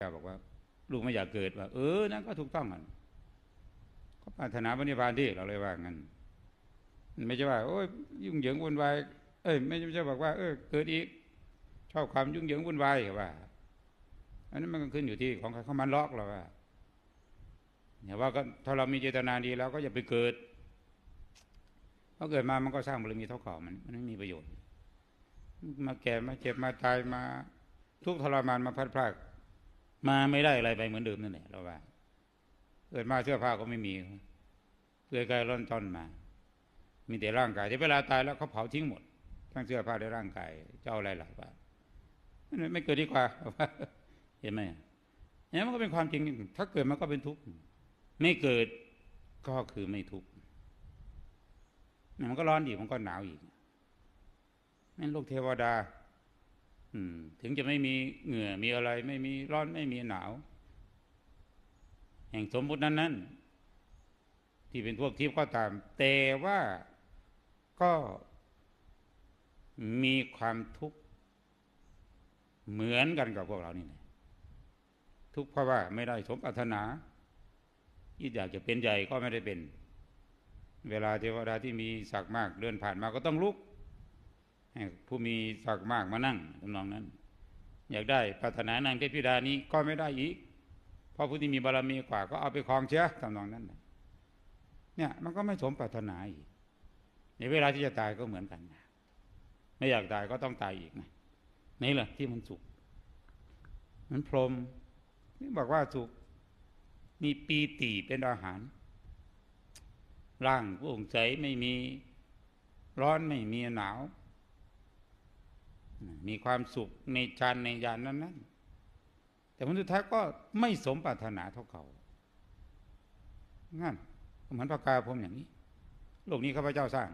เจ้าบอกว่า ลูกไม่อยากเกิดว่า เออนั่นก็ถูกต้องอะก็ปรารถนาพระนิพพานที่เราเลยว่างั้นไม่ใช่ว่า โอ้ยยุ่งเหยิงวุ่นวายเอ้ยไม่ใช่บอกว่า เออเกิดอีกชอบความยุ่งเหยิงวุ่นวายว่า อันนั้นมันก็ขึ้นอยู่ที่ของใครเขามันล็อกเราว่าอย่าว่าก็ถ้าเรามีเจตนาดีแล้วก็อย่าไปเกิดเพราะเกิดมามันก็สร้างบารมีเท่าเก่ามันมันไม่มีประโยชน์ มาแก่มาเจ็บมาตายมา ทุกข์ทรมานมาพัดพลาก มาไม่ได้อะไรไปเหมือนเดิมนั่นแหละเราว่าเกิดมาเสื้อผ้าก็ไม่มีเปลือยกายร่อนต้อนมา มีแต่ร่างกายแต่เวลาตายแล้วเขาเผาทิ้งหมด ทั้งเสื้อผ้าและร่างกายเจ้าอะไรหล่ะว่าไม่เกิดดีกว่าเห็นไหมเนี่ยมันก็เป็นความจริง ถ้าเกิดมันก็เป็นทุกข์ไม่เกิดก็คือไม่ทุกข์มันก็ร้อนอีกมันก็หนาวอีกนั่นโลกเทวดา ถึงจะไม่มีเหงื่อมีอะไร ไม่มีร้อนไม่มีหนาว แห่งสมมุตินั้นนั้นที่เป็นพวกทิพย์ก็ตาม แต่ว่าก็มีความทุกข์เหมือนกันกับพวกเรานี่แหละทุกข์เพราะว่าไม่ได้สมปรารถนาที่อยากจะเป็นใหญ่ก็ไม่ได้เป็น เวลาเทวดาที่มีศักดิ์มากเดินผ่านมาก็ต้องลุก ให้ผู้มีศักดิ์มากมานั่งทำนองนั้น อยากได้ปรารถนานังเทพธิดานี้ก็ไม่ได้อีก เพราะผู้ที่มีบารมีกว่าก็เอาไปครองเชื้อทำนองนั้นเนี่ยมันก็ไม่สมปรารถนาอีก ในเวลาที่จะตายก็เหมือนกันนะไม่อยากตายก็ต้องตายอีกนะนี่แหละที่มันสุขมันพรมนี่บอกว่าสุขมีปีติเป็นอาหาร ร่างโปร่งใสไม่มีร้อนไม่มีหนาว มีความสุขในฌานในญาณนั้นนั้นแต่ผลสุดท้ายก็ไม่สมปรารถนาเท่าเขางั้นเหมือนพระกาพรมอย่างนี้ โลกนี้ข้าพเจ้าสร้าง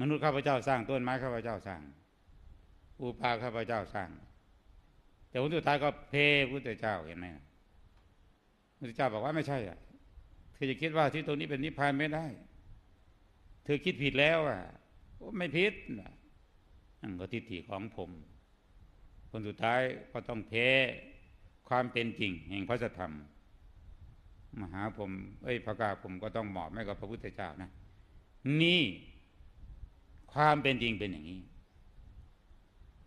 มนุษย์ข้าพเจ้าสร้าง ต้นไม้ข้าพเจ้าสร้าง อุปาข้าพเจ้าสร้าง แต่ผลสุดท้ายก็เพพุทธเจ้าเห็นไหมพุทธเจ้าบอกว่าไม่ใช่อะเธอจะคิดว่าที่ตรงนี้เป็นนิพพานไม่ได้ เธอคิดผิดแล้วอะไม่ผิด นั่นก็ทิฏฐิของผมคนสุดท้ายก็ต้องแพ้ความเป็นจริงแห่งพระธรรม มหาผมเอ้ยพระกาผมก็ต้องหมอบให้กับพระพุทธเจ้านะ นี่ความเป็นจริงเป็นอย่างนี้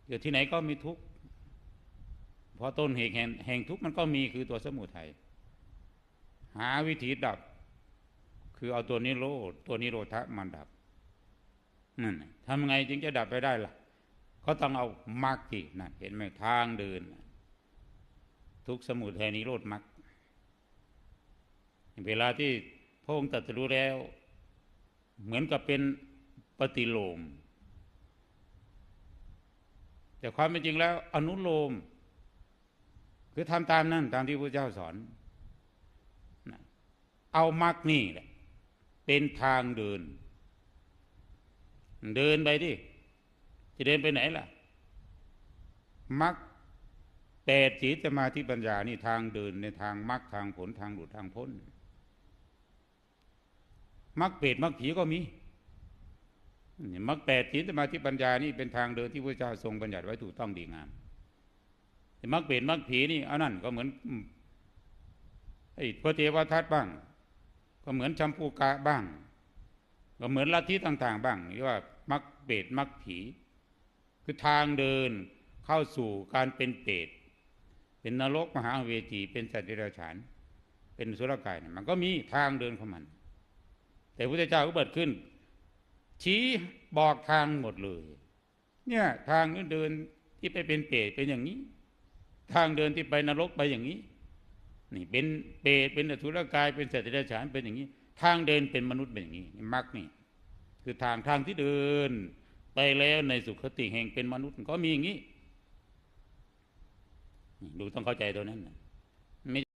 เกิดที่ไหนก็มีทุกข์เพราะต้นเหตุแห่งแห่งทุกข์มันก็มีคือตัวสมุทัยหาวิธีดับ คือเอาตัวนิโรธตัวนิโรธมันดับนั่นทำไงจึงจะดับไปได้ล่ะ ก็ต้องเอามรรคที่นั่นเห็นไหมทางเดิน ทุกสมุทัยนิโรธมรรคเวลาที่พระองค์ตรัสรู้แล้ว เหมือนกับเป็นปฏิโลม แต่ความเป็นจริงแล้ว อนุโลม คือทำตามนั่นตามที่พระเจ้าสอนเอามรรคนี่แหละเป็นทางเดิน เดินไปดิ จะเดินไปไหนล่ะมรรคแปดสีสมาธิปัญญานี่ทางเดินในทางมรรคทางผลทางหลุดทางพ้นมรรคเปรตมรรคผีก็มีมรรคแปดสีสมาธิปัญญานี่เป็นทางเดินที่พระเจ้าทรงบัญญัติไว้ถูกต้องดีงามแต่มรรคเปรตมรรคผีนี่เอานั่นก็เหมือนไอ้พระเทวทัตบ้าง ก็เหมือนชัมพูกะบ้าง ก็เหมือนลัทธิต่าง ๆ บ้างเรียกว่ามักเปรตมักผี คือทางเดินเข้าสู่การเป็นเปรตเป็นนรกมหาเวทีเป็นสัตว์เดรัจฉาน เป็นสุรกายมันก็มีทางเดินของมัน แต่พระเจ้าก็เปิดขึ้น ชี้บอกทางหมดเลย เนี่ยทางเดินที่ไปเป็นเปรตเป็นอย่างนี้ ทางเดินที่ไปนรกไปอย่างนี้นี่เป็นเปรตเป็นอสุรกายเป็นสัตว์เดรัจฉานเป็นอย่างนี้ ทางเดินเป็นมนุษย์เป็นอย่างนี้มรรคนี่ คือทางทางที่เดิน ไปแล้วในสุขติแห่งเป็นมนุษย์ก็มีอย่างนี้ดูต้องเข้าใจตัวนั้นนะ